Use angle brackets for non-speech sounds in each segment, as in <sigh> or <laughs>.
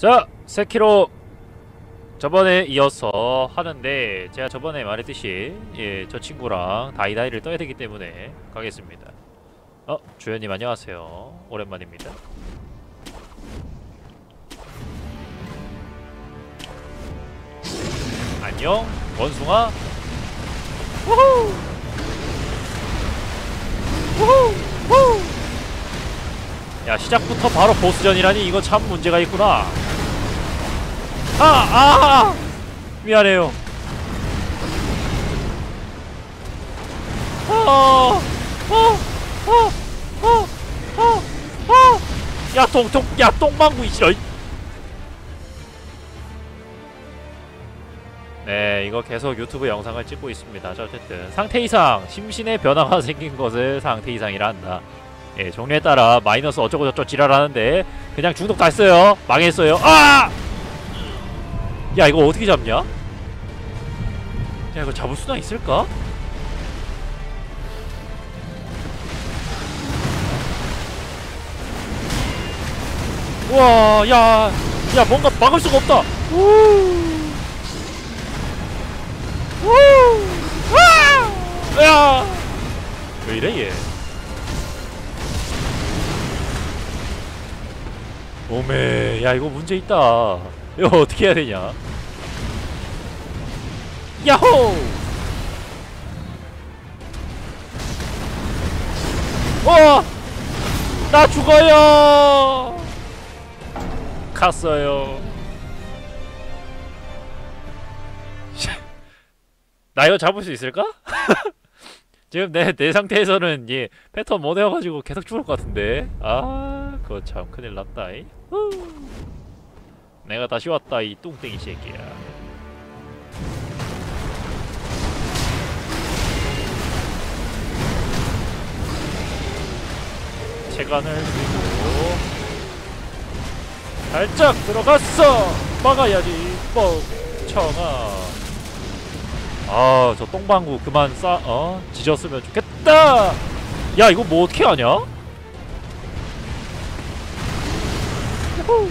자, 세키로 저번에 이어서 하는데 제가 저번에 말했듯이 예, 저 친구랑 다이다이를 떠야 되기 때문에 가겠습니다. 어, 주연님 안녕하세요. 오랜만입니다. 안녕, 원숭아. 우후! 우후! 우후! 야, 시작부터 바로 보스전이라니 이거 참 문제가 있구나. 아! 아! 미안해요. 어! 어! 어! 어! 어! 어! 야, 똥, 똥, 야, 똥망구 이씨러. 네, 이거 계속 유튜브 영상을 찍고 있습니다. 자, 어쨌든 상태 이상, 심신의 변화가 <laughs> 생긴 것을 상태 이상이라 한다. 예, 종류에 따라 마이너스 어쩌고 저쩌고 지랄하는데 그냥 중독 다 했어요. 망했어요. 아! 야, 이거 어떻게 잡냐? 야, 이거 잡을 수나 있을까? 우와, 야, 야, 뭔가 막을 수가 없다. 우, 우, 아, 야, 왜 이래 얘? 오메, 야 이거 문제 있다. 이거 어떻게 해야 되냐? 야호! 어! 나 죽어요! 갔어요. <laughs> 나 이거 잡을 수 있을까? <laughs> 지금 내, 내 상태에서는 이 패턴 못 외워가지고 계속 죽을 것 같은데 아 그거 참 큰일 났다 이 후. 내가 다시 왔다 이 뚱땡이 새끼야 체간을 들고 살짝 들어갔어 막아야지 뻥청아 아, 저 똥방구 그만 싸, 어? 지졌으면 좋겠다! 야, 이거 뭐 어떻게 하냐? 후후.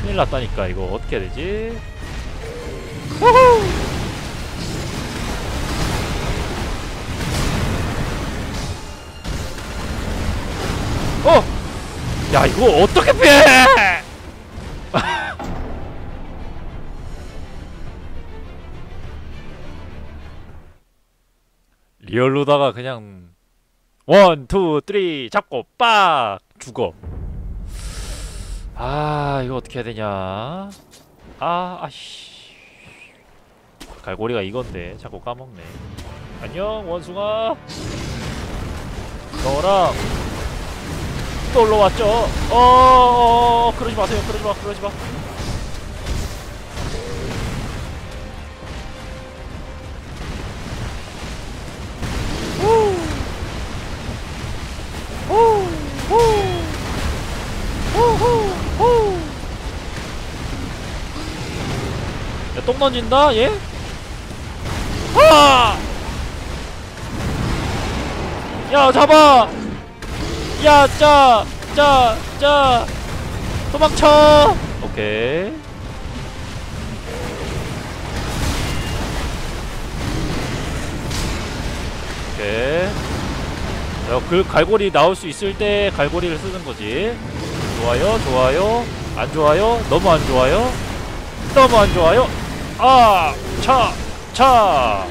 큰일 났다니까. 이거 어떻게 해야 되지? 호호! 어! 야, 이거 어떻게 피해! <laughs> 리얼로다가 그냥 원, 투, 쓰리 잡고 빡 죽어. 아 이거 어떻게 해야 되냐? 아 아씨 갈고리가 이건데 자꾸 까먹네. 안녕 원숭아. 너랑 또 올라왔죠? 어, 어, 어 그러지 마세요. 그러지 마. 그러지 마. 똥 던진다, 얘? 아! 야, 잡아! 야, 짜! 짜! 짜! 도망쳐! 오케이. 오케이. 야, 그 갈고리 나올 수 있을 때 갈고리를 쓰는 거지. 좋아요, 좋아요. 안 좋아요? 너무 안 좋아요? 너무 안 좋아요? 아, 차, 차.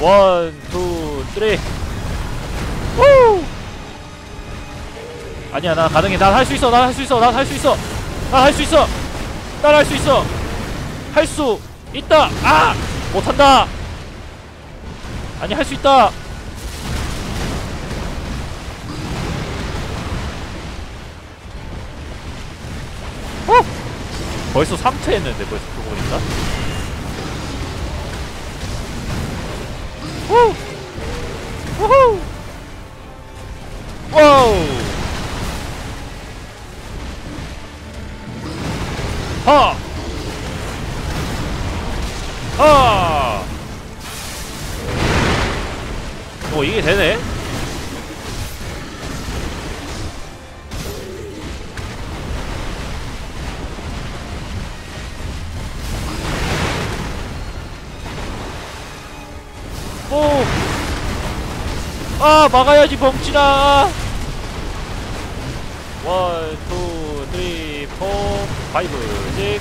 원, 투, 쓰리. 후! 아니야, 나 가능해. 난 할 수 있어. 난 할 수 있어. 난 할 수 있어. 난 할 수 있어. 난 할 수 있어. 할 수 있다. 아, 못한다. 아니 할 수 있다. 벌써 3트 했는데 벌써 그거 보니까 후! 막아야지 멍치나 원, 투, 쓰리, 포, 파이브, 식스.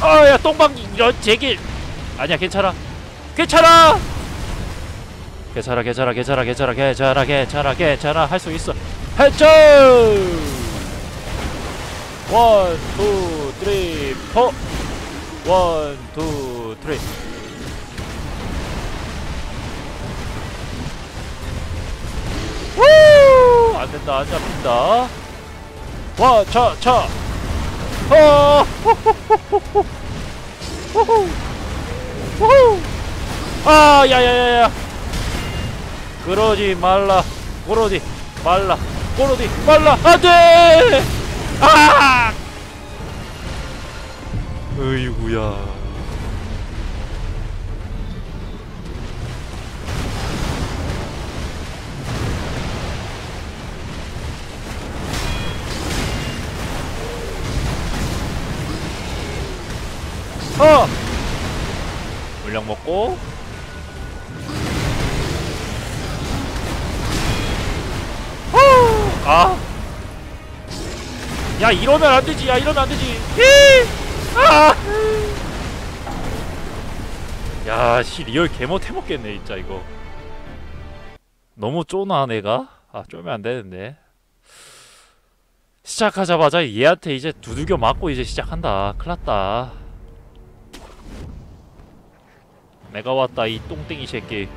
아야 똥방 이런 제길. 아니야 괜찮아. 괜찮아! 괜찮아 괜찮아 괜찮아 괜찮아 괜찮아 괜찮아 괜찮아. 할 수 있어. 해줘 원, 투, 쓰리, 포. 원, 투, 쓰리 우! 안 된다, 안 잡힌다. 와, 차, 차. 어, 호호호호호. 호호. 호호. 아, 야, 야, 야, 야. 그러지 말라. 그러지 말라. 그러지 말라. 안 돼! 아! 으이구야. 물량 먹고 어! 아! 야 이러면 안 되지. 야 이러면 안 되지. 히! 아! 야, 씨 리얼 개못 해먹겠네 진짜 이거. 너무 쪼나 내가? 아 쪼면 안 되는데. 시작하자마자 얘한테 이제 두들겨 맞고 이제 시작한다. 큰일났다. 내가 왔다 이 똥땡이 새끼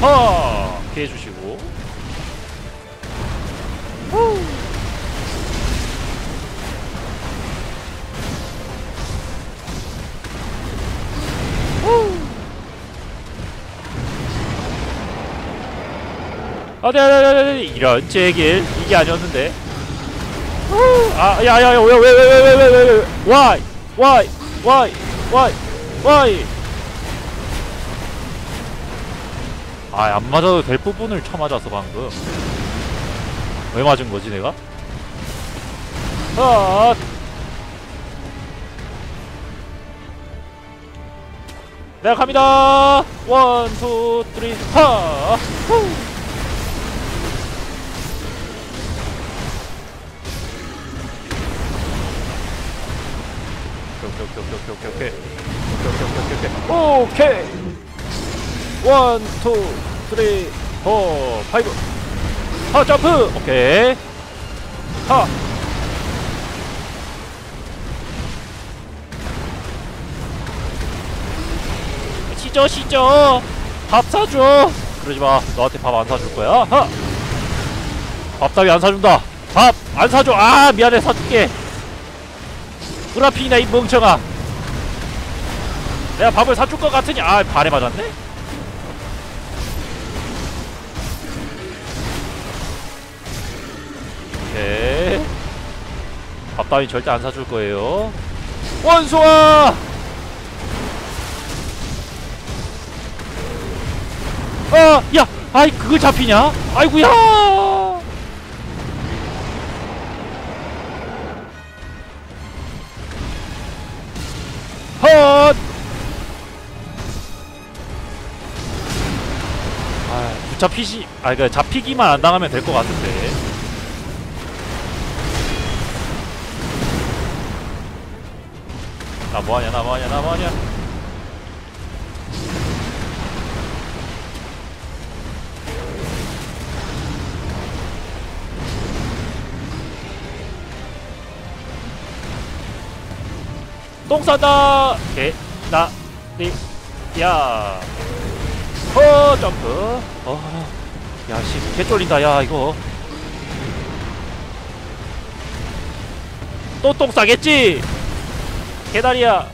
하 피해 주시고 후. 후. 아네 아네 이런 제길 이게 아니었는데 후. 아 야야야 왜왜 왜 왜 왜 왜왜 why why why why why 아안 맞아도 될 부분을 쳐맞았어 방금 왜 맞은 거지 내가? 아 내가 갑니다 원, 투, 쓰리, 하! 후! 오케이 오케이 오케이 오케이 오케이 오케이 오케이. 오케이. 오케이. 원, 투, 쓰리, 포, 파이브. 하 점프. 오케이. 하. 시죠 시죠. 밥 사줘. 그러지마. 너한테 밥 안 사줄 거야. 하. 밥답이 안 사준다. 밥 안 사줘. 아 미안해. 사줄게. 브라피나 이 멍청아 내가 밥을 사줄 것 같으니 아 발에 맞았네? 오케이. 밥 따위 절대 안 사줄 거예요. 원소아 아, 야, 아이 그걸 잡히냐? 아이구야. 잡히시, 아, 그 잡히기만 안 당하면 될 것 같은데. 나 뭐하냐, 나 뭐하냐, 나 뭐하냐. 똥 싼다! 개, 나, 리, 야. 어, 점프. 어. 야씨 개쫄린다 야 이거 또 똥 싸겠지 개다리야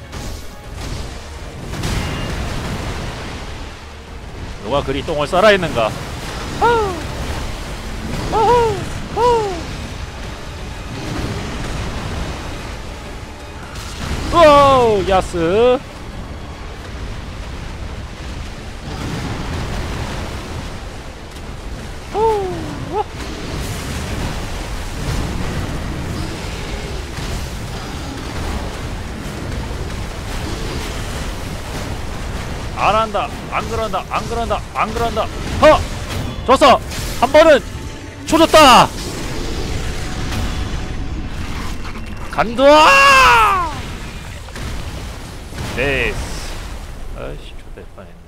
누가 그리 똥을 싸라 했는가. 와우 야스 그런다 안 그런다 안 그런다. 허! 좋았어 한 번은 쳐줬다! 간다! 네스 아이씨 좋될 뻔했네.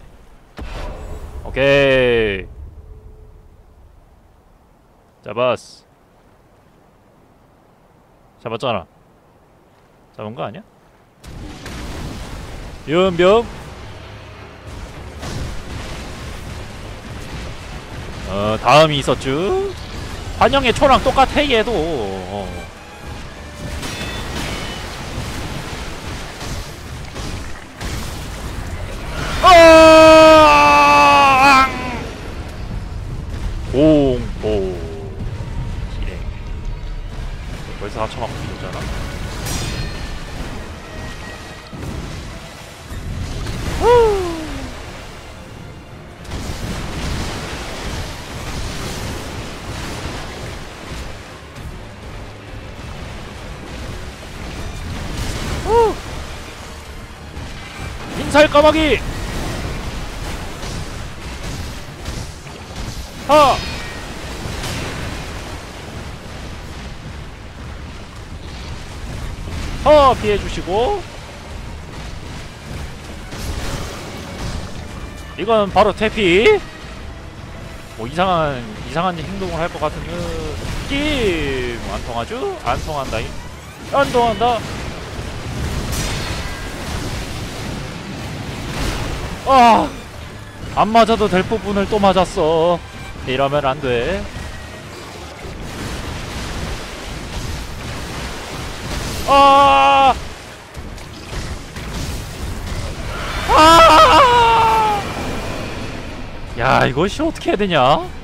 오케이. 잡았어. 잡았잖아. 잡은 거 아니야? 연병 어 다음이 있었죠. 환영의 초랑 똑같아 얘도. 어. 아! 공포 실행 벌써 4천만 죽었잖아 인살 까마귀. 하! 허 피해주시고. 이건 바로 태피. 뭐 이상한 이상한 행동을 할 것 같은 느낌. 안 통하죠? 안 통한다. 안 통한다 아! 안 맞아도 될 부분을 또 맞았어. 이러면 안 돼. 아! 아! 야, 이것이 어떻게 해야 되냐?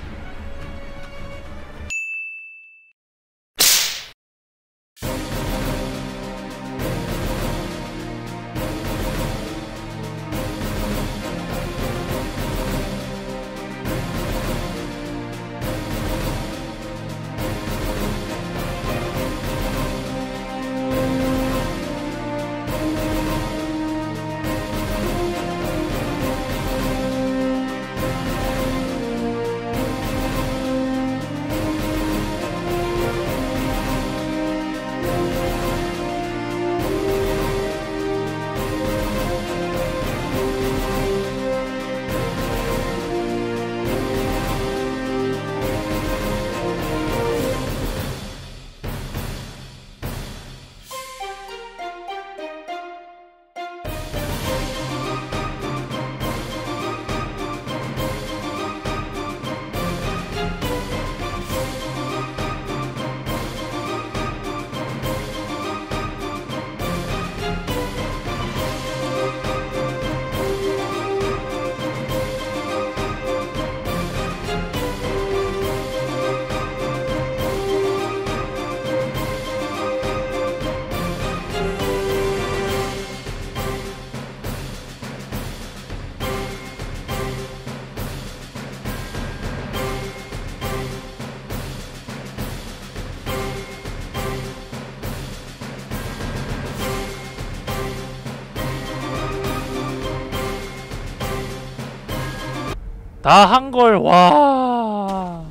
다 한 걸 와.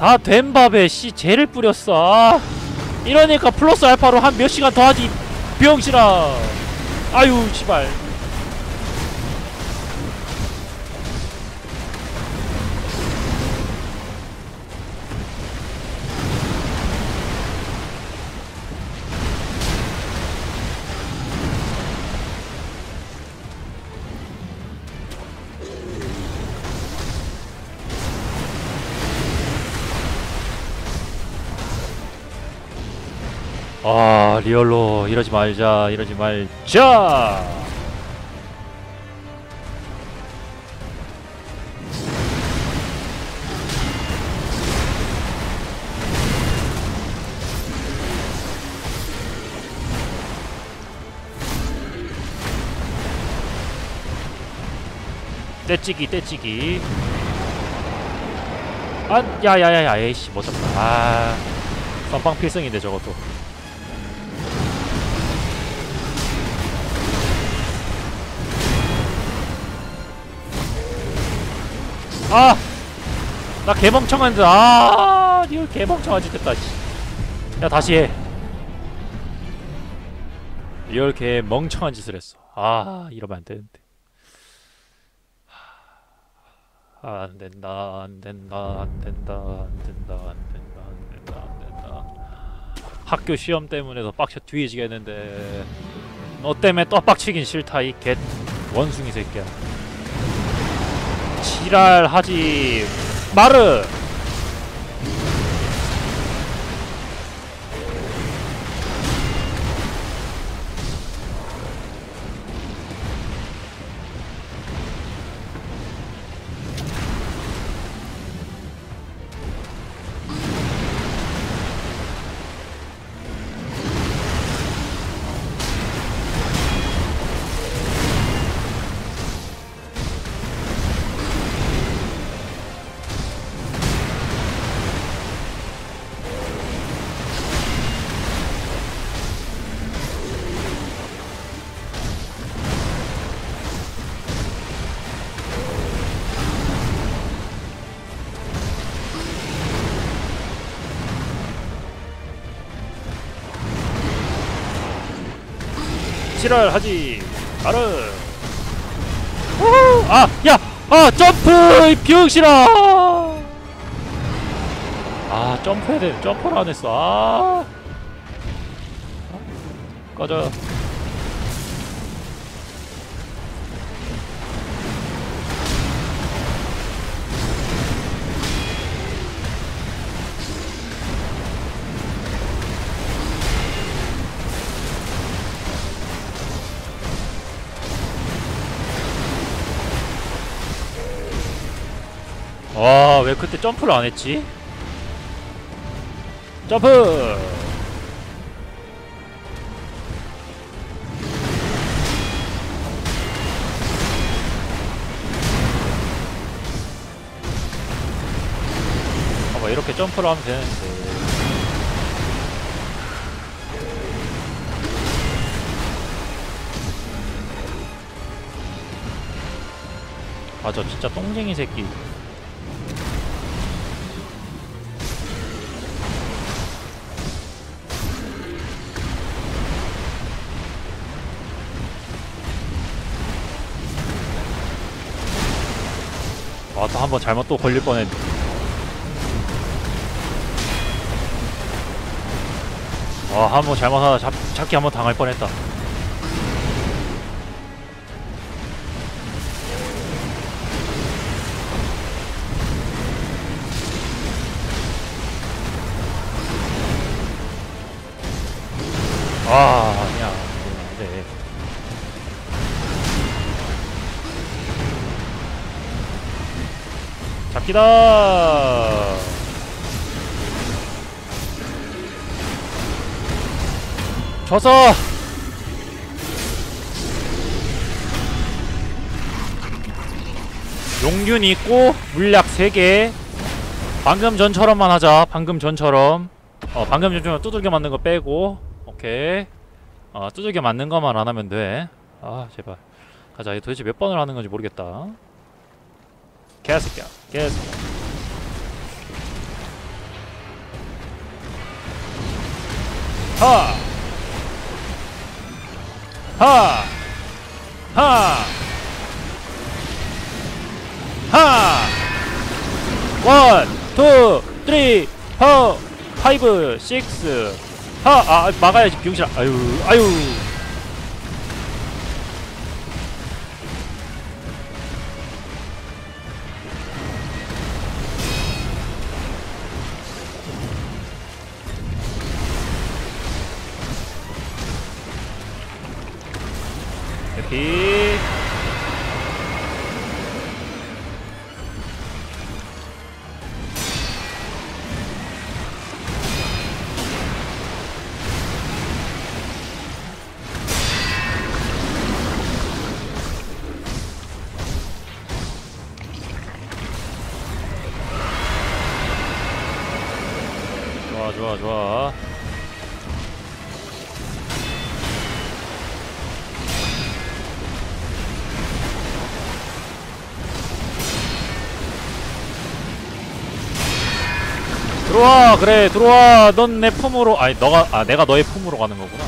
다 된 밥에 씨 젤을 뿌렸어. 아, 이러니까 플러스 알파로 한 몇 시간 더 하지. 병신아. 아유, 씨발. 리얼로 이러지 말자 이러지 말자. 떼찌기 떼찌기. 아 야야야야 에이씨 못 잡다. 아 선빵 필승인데 저것도 아! 나 개멍청한데 아 리얼 개멍청한 짓 했다 씨. 야 다시 해. 리얼 개 멍청한 짓을 했어. 아 이러면 안 되는데. 아, 안 된다 안 된다 안 된다 안 된다 안 된다 안 된다 안 된다. 학교 시험 때문에 더 빡쳐 뒤지겠는데. 너 때문에 또 빡치긴 싫다 이 개 원숭이 새끼야 지랄하지 마르 지랄하지 우후! 아! 야! 아! 점프! 이 비용실아! 아 점프해야 돼 점프를 안 했어 아 꺼져 와, 왜 그때 점프를 안 했지? 점프! 봐봐, 이렇게 점프를 하면 되는데. 아, 저 진짜 똥쟁이 새끼. 아, 또한번 잘못 또 걸릴 뻔했네. 아, 한번 잘못하다 잡, 잡기 한번 당할 뻔했다. 잡기다. 져서. 용균 있고 물약 3개. 방금 전처럼만 하자. 방금 전처럼. 어 방금 전처럼 두들겨 맞는 거 빼고. 오케이. 어 두들겨 맞는 것만 안 하면 돼아 제발. 가자. 도대체 몇 번을 하는 건지 모르겠다 개새끼야 개새끼야 하! 하! 하! 하! 원, 투, 쓰리, 포, 파이브, 식스 하! 아 막아야지 병신아 아유 아유 들어와 그래 들어와. 넌 내 품으로 아니 너가 아 내가 너의 품으로 가는 거구나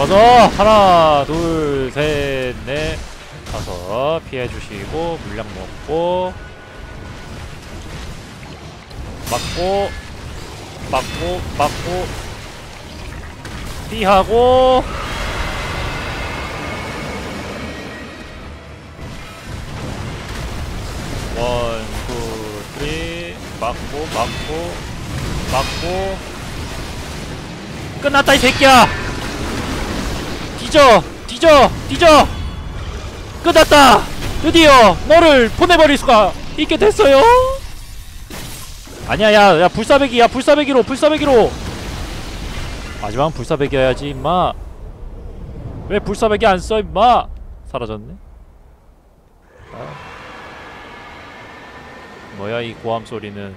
좋아서 하나 둘 셋 넷. 다섯 피해주시고 물량 먹고 맞고 맞고 맞고. 피하고. 원, 투, 쓰리. 맞고 맞고 맞고. 끝났다 이 새끼야 뒤져 뒤져 뒤져. 끝났다. 드디어 너를 보내버릴 수가 있게 됐어요. 아니야 야, 야 불사배기 야 불사배기로 불사배기로. 마지막은 불사배기여야지 임마. 왜 불사배기 안 써 임마? 사라졌네. 아. 뭐야 이 고함 소리는.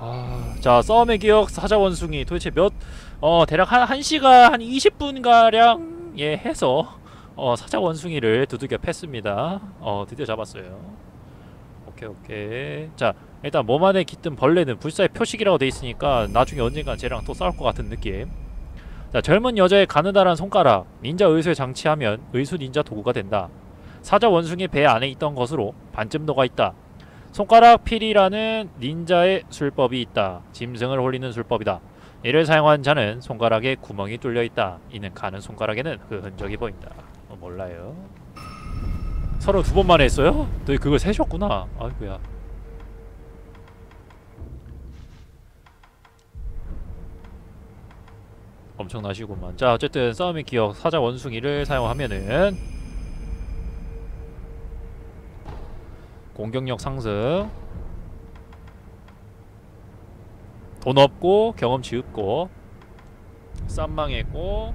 아, 자 싸움의 기억 사자 원숭이. 도대체 몇 어 대략 한 1시간 한 20분가량 예 해서 어 사자 원숭이를 두들겨 팼습니다. 어 드디어 잡았어요. 오케이 오케이. 자 일단 몸 안에 깃든 벌레는 불사의 표식이라고 돼 있으니까 나중에 언젠간 쟤랑 또 싸울 것 같은 느낌. 자 젊은 여자의 가느다란 손가락 닌자 의수에 장치하면 의수 닌자 도구가 된다. 사자 원숭이 배 안에 있던 것으로 반쯤도가 있다. 손가락 필이라는 닌자의 술법이 있다. 짐승을 홀리는 술법이다 이를 사용한 자는 손가락에 구멍이 뚫려 있다. 이는 가는 손가락에는 그 흔적이 보인다. 어, 몰라요. 서로 두 번만 했어요? 너 그걸 세셨구나. 아이고야. 엄청나시구만. 자, 어쨌든 싸움의 기억 사자 원숭이를 사용하면은 공격력 상승 돈 없고 경험치 없고 쌈망했고.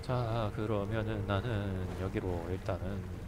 자 그러면은 나는 여기로 일단은